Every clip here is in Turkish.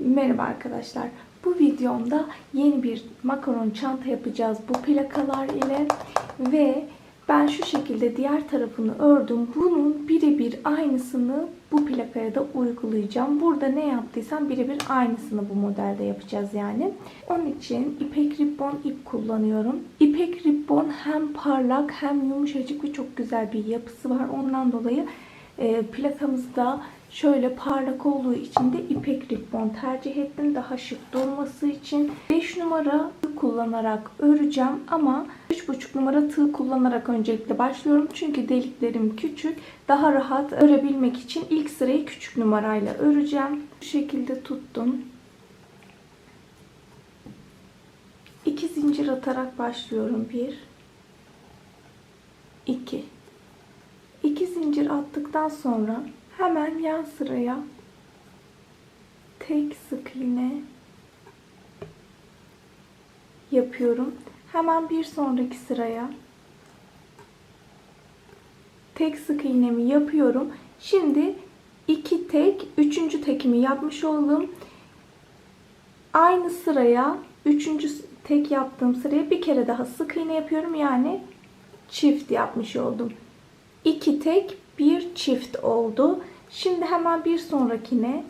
Merhaba arkadaşlar. Bu videomda yeni bir makaron çanta yapacağız bu plakalar ile ve ben şu şekilde diğer tarafını ördüm. Bunun birebir aynısını bu plakaya da uygulayacağım. Burada ne yaptıysam birebir aynısını bu modelde yapacağız yani. Onun için ipek ribbon ip kullanıyorum. İpek ribbon hem parlak hem yumuşacık ve çok güzel bir yapısı var. Ondan dolayı e, plakamızda şöyle parlak olduğu için de ipek ribbon tercih ettim. Daha şık durması için 5 numara tığ kullanarak öreceğim ama 3,5 numara tığ kullanarak öncelikle başlıyorum. Çünkü deliklerim küçük. Daha rahat örebilmek için ilk sırayı küçük numarayla öreceğim. Bu şekilde tuttum. 2 zincir atarak başlıyorum. 1 2 2 zincir attıktan sonra hemen yan sıraya tek sık iğne yapıyorum. Hemen bir sonraki sıraya tek sık iğnemi yapıyorum. Şimdi iki tek, üçüncü tekimi yapmış oldum. Aynı sıraya üçüncü tek yaptığım sıraya bir kere daha sık iğne yapıyorum. Yani çift yapmış oldum. 2 tek bir çift oldu. Şimdi hemen bir sonrakine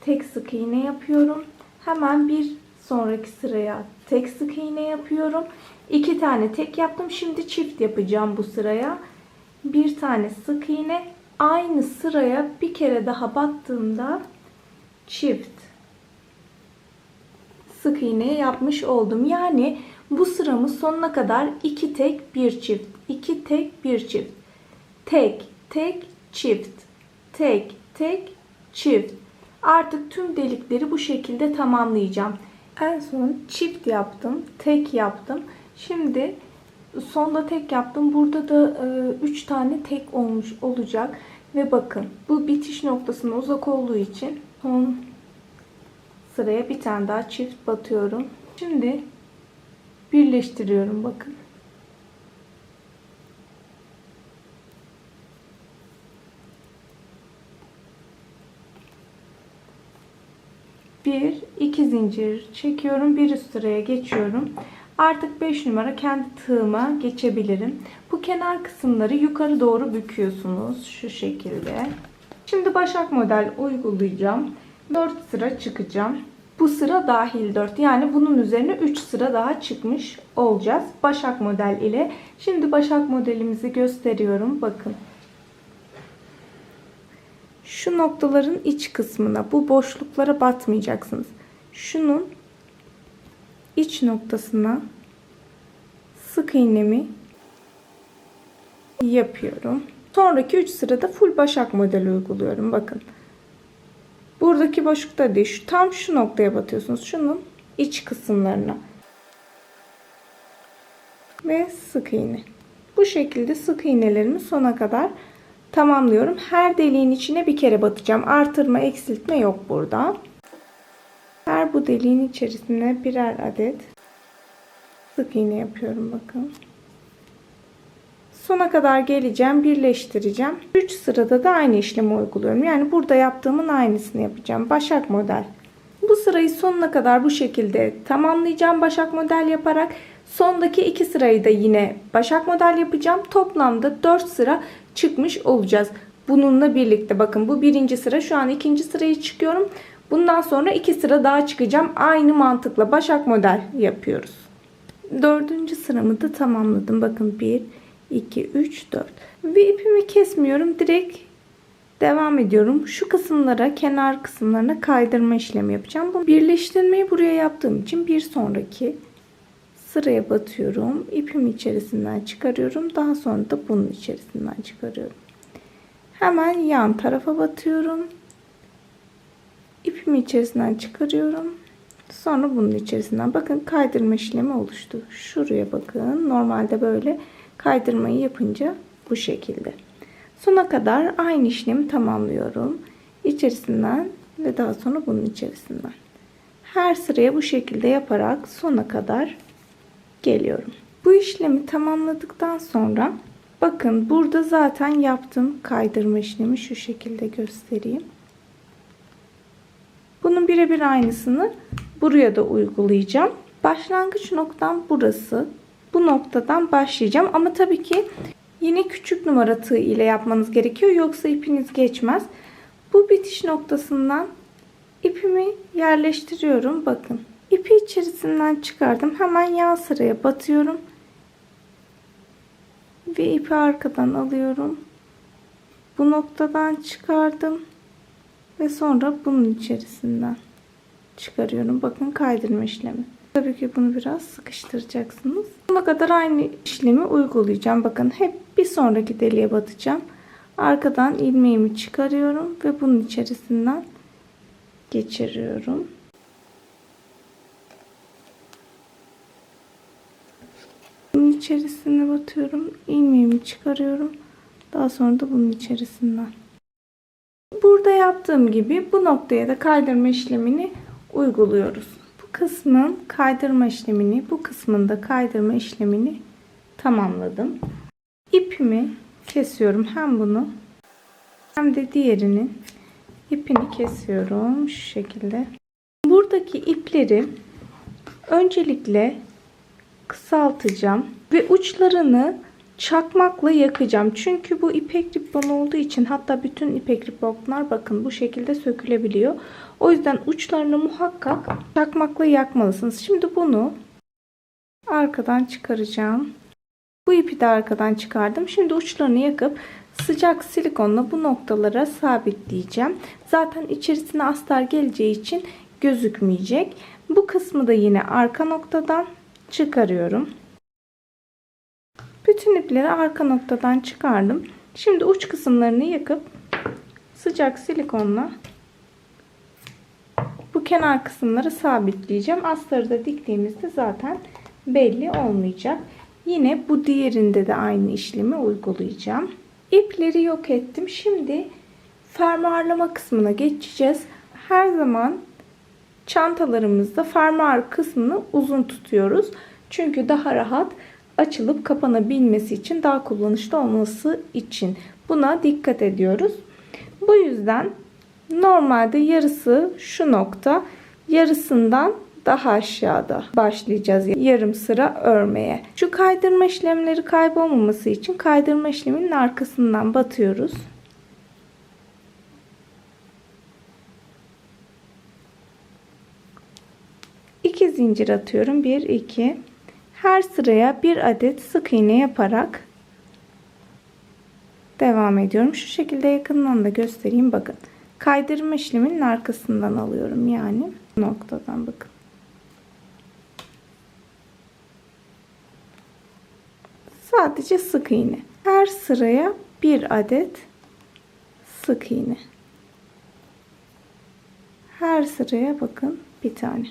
tek sık iğne yapıyorum. Hemen bir sonraki sıraya tek sık iğne yapıyorum. 2 tane tek yaptım. Şimdi çift yapacağım bu sıraya. Bir tane sık iğne aynı sıraya bir kere daha battığımda çift sık iğne yapmış oldum. Yani bu sıramın sonuna kadar 2 tek bir çift, 2 tek bir çift tek, tek, çift, tek, tek, çift. Artık tüm delikleri bu şekilde tamamlayacağım. En son çift yaptım, tek yaptım. Şimdi sonda tek yaptım. Burada da 3 tane tek olmuş olacak. Ve bakın bu bitiş noktasına uzak olduğu için son sıraya bir tane daha çift batıyorum. Şimdi birleştiriyorum bakın. 1 2 zincir çekiyorum. Bir üst sıraya geçiyorum. Artık 5 numara kendi tığıma geçebilirim. Bu kenar kısımları yukarı doğru büküyorsunuz şu şekilde. Şimdi başak model uygulayacağım. 4 sıra çıkacağım. Bu sıra dahil 4. Yani bunun üzerine 3 sıra daha çıkmış olacağız. Başak model ile. Şimdi başak modelimizi gösteriyorum. Bakın şu noktaların iç kısmına bu boşluklara batmayacaksınız. Şunun iç noktasına sık iğnemi yapıyorum. Sonraki 3 sırada full başak modeli uyguluyorum. Bakın. Buradaki boşlukta değil. Şu, tam şu noktaya batıyorsunuz. Şunun iç kısımlarına. Ve sık iğne. Bu şekilde sık iğnelerimi sona kadar tamamlıyorum. Her deliğin içine bir kere batacağım. Artırma, eksiltme yok burada. Her bu deliğin içerisine birer adet sık iğne yapıyorum bakın. Sona kadar geleceğim, birleştireceğim. 3 sırada da aynı işlemi uyguluyorum. Yani burada yaptığımın aynısını yapacağım. Başak model. Bu sırayı sonuna kadar bu şekilde tamamlayacağım başak model yaparak. Sondaki iki sırayı da yine başak model yapacağım. Toplamda 4 sıra çıkmış olacağız. Bununla birlikte bakın bu birinci sıra şu an ikinci sırayı çıkıyorum. Bundan sonra iki sıra daha çıkacağım. Aynı mantıkla başak model yapıyoruz. Dördüncü sıramı da tamamladım. Bakın 1, 2, 3, 4. Ve ipimi kesmiyorum. Direkt devam ediyorum. Şu kısımlara, kenar kısımlarına kaydırma işlemi yapacağım. Bu birleştirmeyi buraya yaptığım için bir sonraki sıraya batıyorum. İpim içerisinden çıkarıyorum. Daha sonra da bunun içerisinden çıkarıyorum. Hemen yan tarafa batıyorum. İpimi içerisinden çıkarıyorum. Sonra bunun içerisinden bakın kaydırma işlemi oluştu. Şuraya bakın. Normalde böyle kaydırmayı yapınca bu şekilde. Sona kadar aynı işlemi tamamlıyorum. İçerisinden ve daha sonra bunun içerisinden. Her sıraya bu şekilde yaparak sona kadar geliyorum. Bu işlemi tamamladıktan sonra bakın burada zaten yaptım kaydırma işlemi şu şekilde göstereyim. Bunun birebir aynısını buraya da uygulayacağım. Başlangıç noktam burası. Bu noktadan başlayacağım ama tabii ki yine küçük numara tığ ile yapmanız gerekiyor yoksa ipiniz geçmez. Bu bitiş noktasından ipimi yerleştiriyorum. Bakın ipi içerisinden çıkardım. Hemen yan sıraya batıyorum. Ve ipi arkadan alıyorum. Bu noktadan çıkardım. Ve sonra bunun içerisinden çıkarıyorum. Bakın kaydırma işlemi. Tabii ki bunu biraz sıkıştıracaksınız. Buna kadar aynı işlemi uygulayacağım. Bakın hep bir sonraki deliğe batacağım. Arkadan ilmeğimi çıkarıyorum ve bunun içerisinden geçiriyorum. Bunun içerisine batıyorum. ilmeğimi çıkarıyorum. Daha sonra da bunun içerisinden. Burada yaptığım gibi bu noktaya da kaydırma işlemini uyguluyoruz. Bu kısmın kaydırma işlemini, bu kısmın da kaydırma işlemini tamamladım. İpimi kesiyorum hem bunu hem de diğerinin ipini kesiyorum şu şekilde. Buradaki ipleri öncelikle kısaltacağım ve uçlarını çakmakla yakacağım. Çünkü bu ipek ribbon olduğu için hatta bütün ipek ribbonlar bakın bu şekilde sökülebiliyor. O yüzden uçlarını muhakkak çakmakla yakmalısınız. Şimdi bunu arkadan çıkaracağım. Bu ipi de arkadan çıkardım. Şimdi uçlarını yakıp sıcak silikonla bu noktalara sabitleyeceğim. Zaten içerisine astar geleceği için gözükmeyecek. Bu kısmı da yine arka noktadan çıkarıyorum. Bütün ipleri arka noktadan çıkardım. Şimdi uç kısımlarını yakıp sıcak silikonla bu kenar kısımları sabitleyeceğim. Astarı da diktiğimizde zaten belli olmayacak. Yine bu diğerinde de aynı işlemi uygulayacağım. İpleri yok ettim. Şimdi fermuarlama kısmına geçeceğiz. Her zaman çantalarımızda fermuar kısmını uzun tutuyoruz. Çünkü daha rahat açılıp kapanabilmesi için daha kullanışlı olması için buna dikkat ediyoruz. Bu yüzden normalde yarısı şu nokta yarısından daha aşağıda başlayacağız yarım sıra örmeye. Şu kaydırma işlemleri kaybolmaması için kaydırma işleminin arkasından batıyoruz. İki zincir atıyorum. 1 2 her sıraya bir adet sık iğne yaparak devam ediyorum. Şu şekilde yakından da göstereyim. Bakın. Kaydırma işleminin arkasından alıyorum. Yani noktadan bakın. Sadece sık iğne. Her sıraya bir adet sık iğne. Her sıraya bakın bir tane.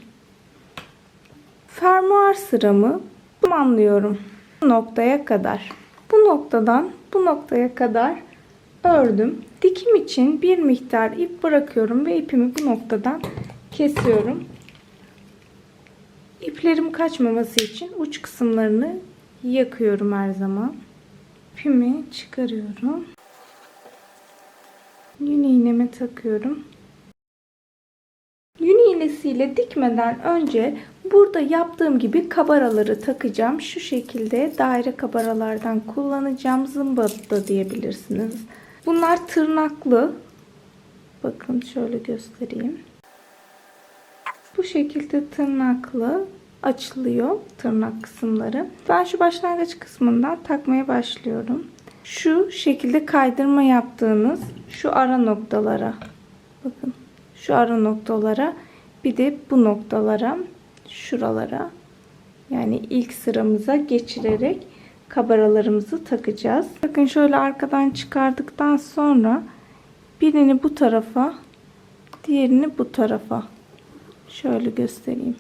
Fermuar sıramı tamamlıyorum. Bu noktaya kadar. Bu noktadan bu noktaya kadar ördüm. Dikim için bir miktar ip bırakıyorum ve ipimi bu noktadan kesiyorum. İplerim kaçmaması için uç kısımlarını yakıyorum her zaman. İpimi çıkarıyorum. Yün iğneme takıyorum. İğnesiyle dikmeden önce burada yaptığım gibi kabaraları takacağım. Şu şekilde daire kabaralardan kullanacağım. Da diyebilirsiniz. Bunlar tırnaklı. Bakın şöyle göstereyim. Bu şekilde tırnaklı açılıyor tırnak kısımları. Ben şu başlangıç kısmından takmaya başlıyorum. Şu şekilde kaydırma yaptığınız şu ara noktalara bakın şu ara noktalara bir de bu noktalara şuralara yani ilk sıramıza geçirerek kabaralarımızı takacağız. Bakın şöyle arkadan çıkardıktan sonra birini bu tarafa diğerini bu tarafa şöyle göstereyim.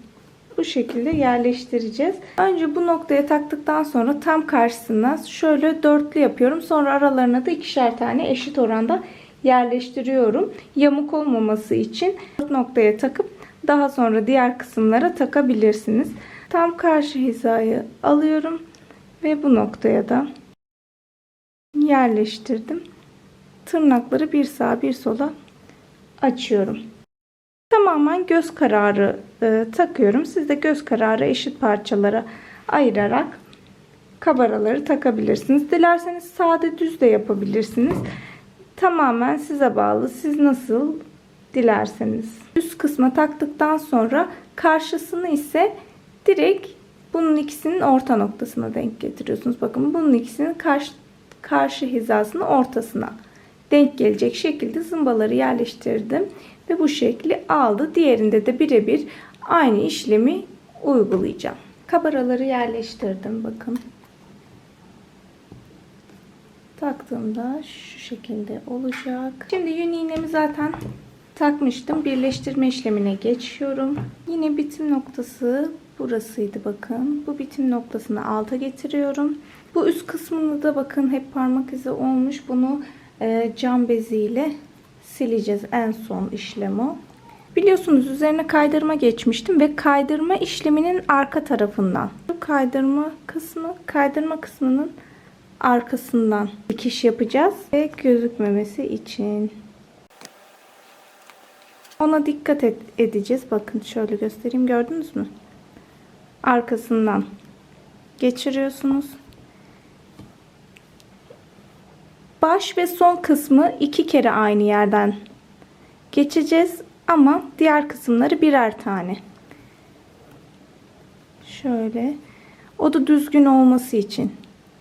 Bu şekilde yerleştireceğiz. Önce bu noktaya taktıktan sonra tam karşısına şöyle dörtlü yapıyorum. Sonra aralarına da ikişer tane eşit oranda yerleştiriyorum. Yamuk olmaması için noktaya takıp daha sonra diğer kısımlara takabilirsiniz. Tam karşı hizayı alıyorum ve bu noktaya da yerleştirdim. Tırnakları bir sağa bir sola açıyorum. Tamamen göz kararı e, takıyorum. Siz de göz kararı eşit parçalara ayırarak kabaraları takabilirsiniz. Dilerseniz sade düz de yapabilirsiniz. Tamamen size bağlı. Siz nasıl dilerseniz. Üst kısma taktıktan sonra karşısını ise direkt bunun ikisinin orta noktasına denk getiriyorsunuz. Bakın bunun ikisinin karşı, karşı hizasının ortasına denk gelecek şekilde zımbaları yerleştirdim. Ve bu şekli aldı. Diğerinde de birebir aynı işlemi uygulayacağım. Kabaraları yerleştirdim. Bakın. Taktığımda şu şekilde olacak. Şimdi yün iğnemi zaten takmıştım. Birleştirme işlemine geçiyorum. Yine bitim noktası burasıydı bakın. Bu bitim noktasını alta getiriyorum. Bu üst kısmını da bakın hep parmak izi olmuş. Bunu e, cam beziyle sileceğiz. En son işlem o. Biliyorsunuz üzerine kaydırma geçmiştim ve kaydırma işleminin arka tarafından. Bu kaydırma kısmı, kaydırma kısmının arkasından dikiş yapacağız ve gözükmemesi için. Ona dikkat et, edeceğiz. Bakın şöyle göstereyim. Gördünüz mü? Arkasından geçiriyorsunuz. Baş ve son kısmı iki kere aynı yerden geçeceğiz ama diğer kısımları birer tane. Şöyle. O da düzgün olması için.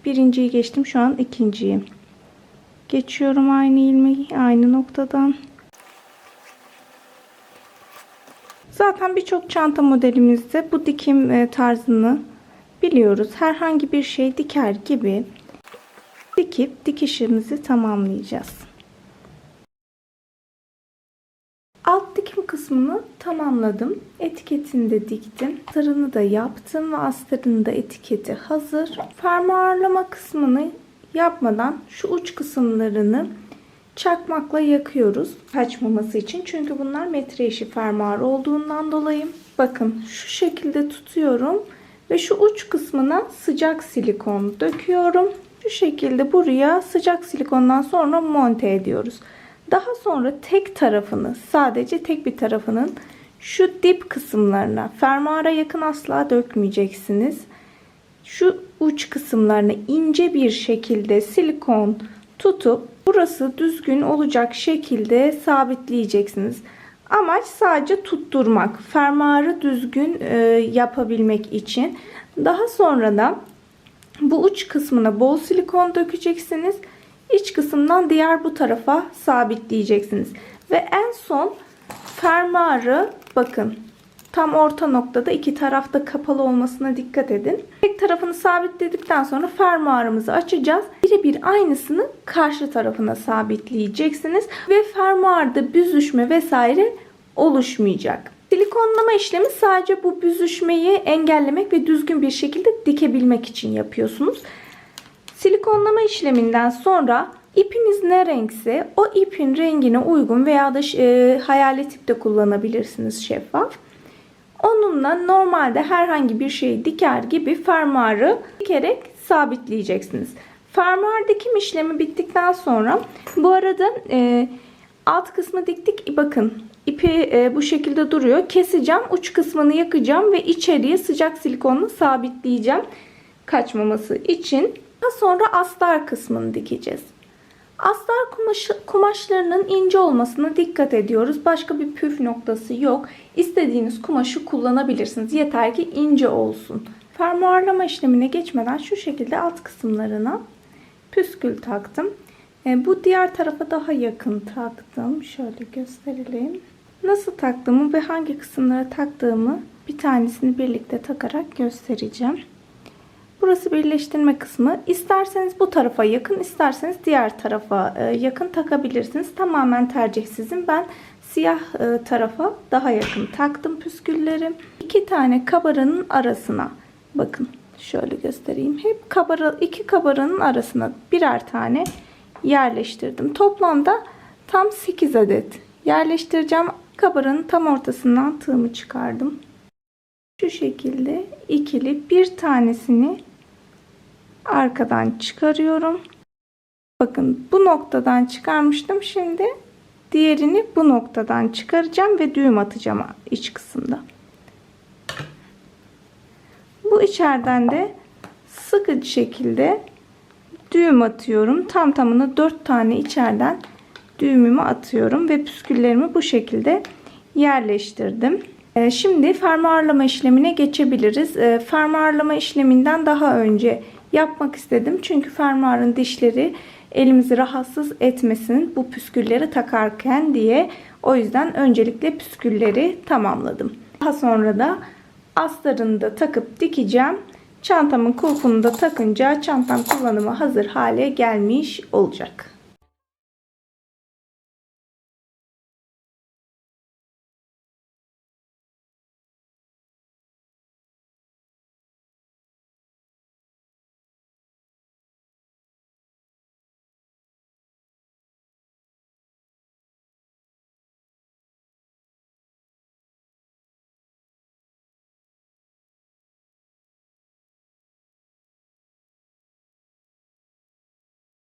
Birinciyi geçtim. Şu an ikinciyi. Geçiyorum aynı ilmeği aynı noktadan. Zaten birçok çanta modelimizde bu dikim e, tarzını biliyoruz. Herhangi bir şey diker gibi dikip dikişimizi tamamlayacağız. Alt dikim kısmını tamamladım. Etiketini de diktim. Sarını da yaptım ve astarının da etiketi hazır. Fermuarlama kısmını yapmadan şu uç kısımlarını çakmakla yakıyoruz. Kaçmaması için. Çünkü bunlar metre işi fermuar olduğundan dolayı. Bakın şu şekilde tutuyorum. Ve şu uç kısmına sıcak silikon döküyorum. Şu şekilde buraya sıcak silikondan sonra monte ediyoruz. Daha sonra tek tarafını sadece tek bir tarafının şu dip kısımlarına fermuara yakın asla dökmeyeceksiniz. Şu uç kısımlarına ince bir şekilde silikon tutup burası düzgün olacak şekilde sabitleyeceksiniz. Amaç sadece tutturmak. Fermuarı düzgün e, yapabilmek için. Daha sonra da bu uç kısmına bol silikon dökeceksiniz. İç kısımdan diğer bu tarafa sabitleyeceksiniz. Ve en son fermuarı bakın tam orta noktada iki tarafta kapalı olmasına dikkat edin. Tek tarafını sabitledikten sonra fermuarımızı açacağız. Birebir aynısını karşı tarafına sabitleyeceksiniz. Ve fermuarda büzüşme vesaire oluşmayacak. Silikonlama işlemi sadece bu büzüşmeyi engellemek ve düzgün bir şekilde dikebilmek için yapıyorsunuz. Silikonlama işleminden sonra ipiniz ne renkse o ipin rengine uygun veya da e, hayalet ip de kullanabilirsiniz şeffaf. Onunla normalde herhangi bir şeyi diker gibi fermuarı dikerek sabitleyeceksiniz. Fermuar dikim işlemi bittikten sonra bu arada e, alt kısmı diktik. Bakın ipi e, bu şekilde duruyor. Keseceğim. Uç kısmını yakacağım ve içeriye sıcak silikonla sabitleyeceğim. Kaçmaması için. Daha sonra astar kısmını dikeceğiz. Astar kumaşı, kumaşlarının ince olmasına dikkat ediyoruz. Başka bir püf noktası yok. İstediğiniz kumaşı kullanabilirsiniz. Yeter ki ince olsun. Fermuarlama işlemine geçmeden şu şekilde alt kısımlarına püskül taktım. E, bu diğer tarafa daha yakın taktım. Şöyle gösterelim. Nasıl taktığımı ve hangi kısımlara taktığımı bir tanesini birlikte takarak göstereceğim. Burası birleştirme kısmı. İsterseniz bu tarafa yakın, isterseniz diğer tarafa e, yakın takabilirsiniz. Tamamen tercih sizin. Ben siyah e, tarafa daha yakın taktım püskülleri. İki tane kabaranın arasına bakın şöyle göstereyim. Hep kabara, iki kabaranın arasına birer tane yerleştirdim. Toplamda tam 8 adet yerleştireceğim. Kabaranın tam ortasından tığımı çıkardım. Şu şekilde ikili bir tanesini arkadan çıkarıyorum. Bakın bu noktadan çıkarmıştım. Şimdi Diğerini bu noktadan çıkaracağım ve düğüm atacağım iç kısımda. Bu içeriden de sıkı şekilde düğüm atıyorum. Tam tamına 4 tane içeriden düğümümü atıyorum ve püsküllerimi bu şekilde yerleştirdim. Ee, Şimdi fermuarlama işlemine geçebiliriz. Ee, Fermuarlama işleminden daha önce yapmak istedim. Çünkü fermuarın dişleri elimizi rahatsız etmesin bu püskülleri takarken diye. O yüzden öncelikle püskülleri tamamladım. Daha sonra da astarını da takıp dikeceğim. Çantamın kulpunu da takınca çantam kullanıma hazır hale gelmiş olacak.